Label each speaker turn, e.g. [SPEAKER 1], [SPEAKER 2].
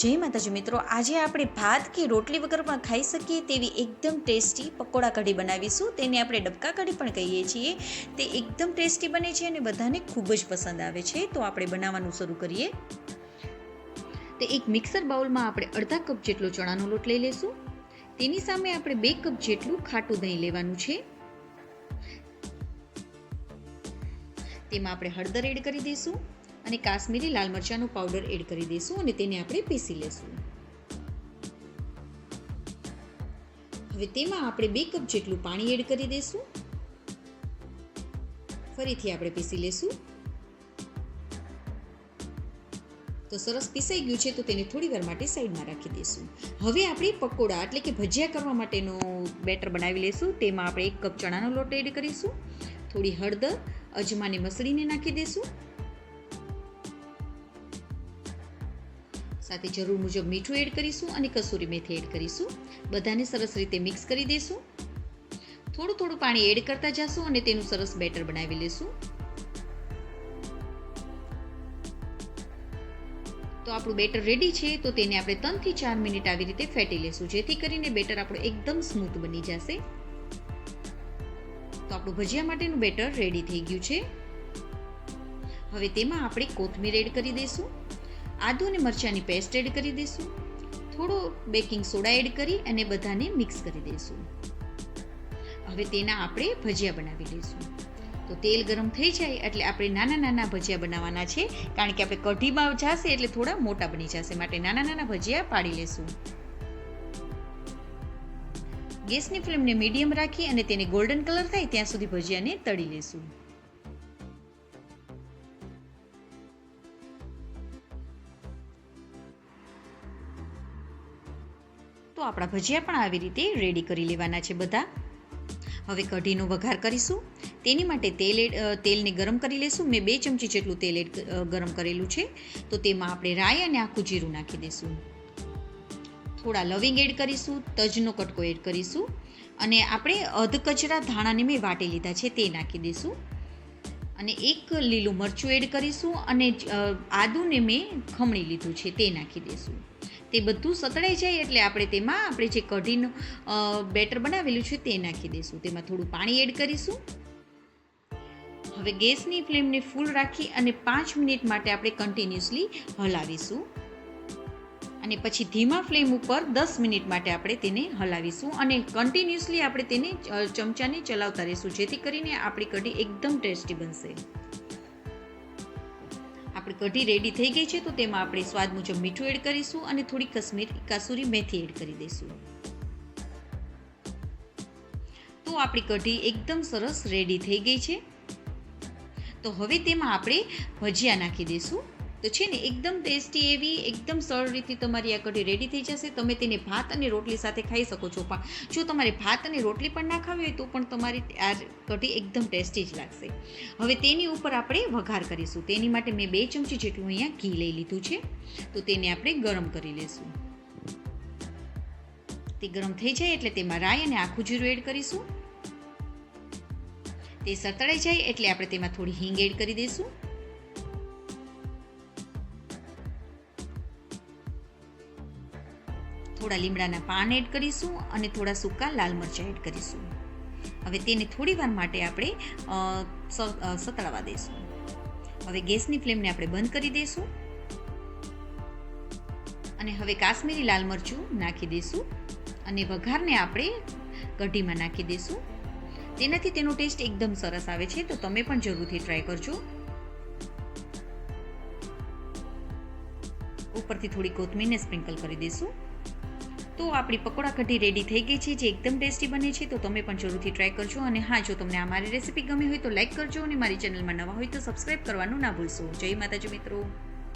[SPEAKER 1] જય માતાજી મિત્રો, આજે આપણે ભાત કે રોટલી વગર પણ ખાઈ શકીએ તેવી એકદમ ટેસ્ટી પકોડા કઢી બનાવીશું. તેને આપણે ડબકા કઢી પણ કહીએ છીએ. તે એકદમ ટેસ્ટી બને છે અને બધાને ખૂબ જ પસંદ આવે છે. તો આપણે બનાવવાનું શરૂ કરીએ. તે એક મિક્સર બાઉલમાં આપણે અડધા કપ જેટલો ચણાનો લોટ લઈ લેશું. તેની સામે આપણે બે કપ જેટલું ખાટું દહીં લેવાનું છે. તેમાં આપણે હળદર એડ કરી દઈશું. અને કાશ્મીરી લાલ મરચાંનો પાવડર એડ કરી દઈશું અને તેને આપણે પીસી લેશું. હવે તેમાં આપણે બે કપ જેટલું પાણી એડ કરી દઈશું. ફરીથી આપણે પીસી લેશું. તો સરસ પીસાઈ ગયું છે તો તેને થોડી વાર માટે સાઈડમાં રાખી દઈશું. હવે આપણે પકોડા એટલે કે ભજીયા કરવા માટેનું બેટર બનાવી લઈશું તેમાં આપણે એક કપ ચણાનો લોટ એડ કરીશું. થોડી હળદર, અજમાને મસળીને નાખી દઈશું. સાથે જરૂર મુજબ મીઠું એડ કરીશું અને કસૂરી મેથી એડ કરીશું. બધાને સરસ રીતે મિક્સ કરી દઈશું થોડું થોડું પાણી એડ કરતા જશું અને તેનું સરસ બેટર બનાવી લેશું. તો આપણું બેટર રેડી છે, તો તેને આપણે ત્રણથી ચાર મિનિટ આવી રીતે ફેટી લેશું, જેથી કરીને બેટર આપણું એકદમ સ્મૂથ બની જશે. તો આપણું ભજીયા માટેનું બેટર રેડી થઈ ગયું છે. હવે તેમાં આપણે કોથમીર એડ કરી દઈશું આદુ અને મરચાંની પેસ્ટ એડ કરી દઈશું. થોડો બેકિંગ સોડા એડ કરી અને બધાને મિક્સ કરી દઈશું. હવે તેના આપણે ભજીયા બનાવી લઈશું તો તેલ ગરમ થઈ જાય એટલે આપણે નાના નાના ભજીયા બનાવવાના છે. કારણ કે આપણે કઢીમાં જશે એટલે થોડા મોટા બની જશે. માટે નાના નાના ભજીયા પાડી લેશું. ગેસની ફ્લેમને મીડિયમ રાખી અને તેને ગોલ્ડન કલર થાય ત્યાં સુધી ભજીયાને તળી લેશું. તો આપણા ભજીયા પણ આવી રીતે રેડી કરી લેવાના છે બધા. હવે કઢીનો વઘાર કરીશું. તેની માટે તેલ તેલને ગરમ કરી લેશું. મેં બે ચમચી જેટલું તેલ ગરમ કરેલું છે. તો તેમાં આપણે રાઈ અને આખું જીરું નાખી દઈશું થોડા લવિંગ એડ કરીશું, તજનો કટકો એડ કરીશું અને આપણે અધ કચરા ધાણાને મેં વાટી લીધા છે તે નાખી દઈશું અને એક લીલું મરચું એડ કરીશું અને આદુને મેં ખમણી લીધું છે તે નાખી દઈશું તે બધું સતળાઈ જાય એટલે આપણે તેમાં આપણે જે કઢીનું બેટર બનાવેલું છે તે નાખી દઈશું. તેમાં થોડું પાણી એડ કરીશું. હવે ગેસની ફ્લેમને ફૂલ રાખી અને પાંચ મિનિટ માટે આપણે કન્ટિન્યુઅસલી હલાવીશું. અને પછી ધીમા ફ્લેમ ઉપર દસ મિનિટ માટે આપણે તેને હલાવીશું અને કન્ટિન્યુઅસલી આપણે તેને ચમચાને ચલાવતા રહીશું, જેથી કરીને આપણી કઢી એકદમ ટેસ્ટી બનશે. આપણી કઢી રેડી થઈ ગઈ છે, તો તેમાં આપણે સ્વાદ મુજબ મીઠું એડ કરીશું અને થોડી કશ્મીર, કાસુરી મેથી એડ કરી દઈશું. તો આપણી કઢી એકદમ સરસ રેડી થઈ ગઈ છે. તો હવે તેમાં આપણે ભજીયા નાખી દઈશું. તો છે ને, એકદમ ટેસ્ટી એવી, એકદમ સરળ રીતે તમારી આ કઢી રેડી થઈ જશે. તમે તેને ભાત અને રોટલી સાથે ખાઈ શકો છો. પણ જો તમારે ભાત અને રોટલી પણ ના ખાવી હોય, તો પણ તમારી આ કઢી એકદમ ટેસ્ટી જ લાગશે. હવે તેની ઉપર આપણે વઘાર કરીશું. તેની માટે મેં બે ચમચી જેટલું અહીંયા ઘી લઈ લીધું છે. તો તેને આપણે ગરમ કરી લઈશું તે ગરમ થઈ જાય એટલે તેમાં રાઈ અને આખું જીરું એડ કરીશું. તે સતળાઈ જાય એટલે આપણે તેમાં થોડી હિંગ એડ કરી દઈશું. થોડા લીમડાના પાન એડ કરીશું અને થોડા સૂકા લાલ મરચાં એડ કરીશું. હવે તેને થોડી વાર માટે આપણે સતળાવા દઈશું. હવે ગેસની ફ્લેમને આપણે બંધ કરી દઈશું. અને હવે કાશ્મીરી લાલ મરચું નાખી દઈશું અને વઘારને આપણે કઢીમાં નાખી દઈશું. તેનાથી તેનો ટેસ્ટ એકદમ સરસ આવે છે, તો તમે પણ જરૂરથી ટ્રાય કરજો. ઉપરથી થોડી કોથમીરને સ્પ્રિંકલ કરી દઈશું. તો આપણી પકોડા કઢી રેડી થઈ ગઈ છે, જે એકદમ ટેસ્ટી બને છે, તો તમે પણ જરૂરથી ટ્રાય કરજો. અને હા, જો તમને આ મારી રેસીપી ગમી હોય તો લાઈક કરજો અને મારી ચેનલમાં નવા હોય તો સબસ્ક્રાઈબ કરવાનું ના ભૂલશો. જય માતાજી મિત્રો.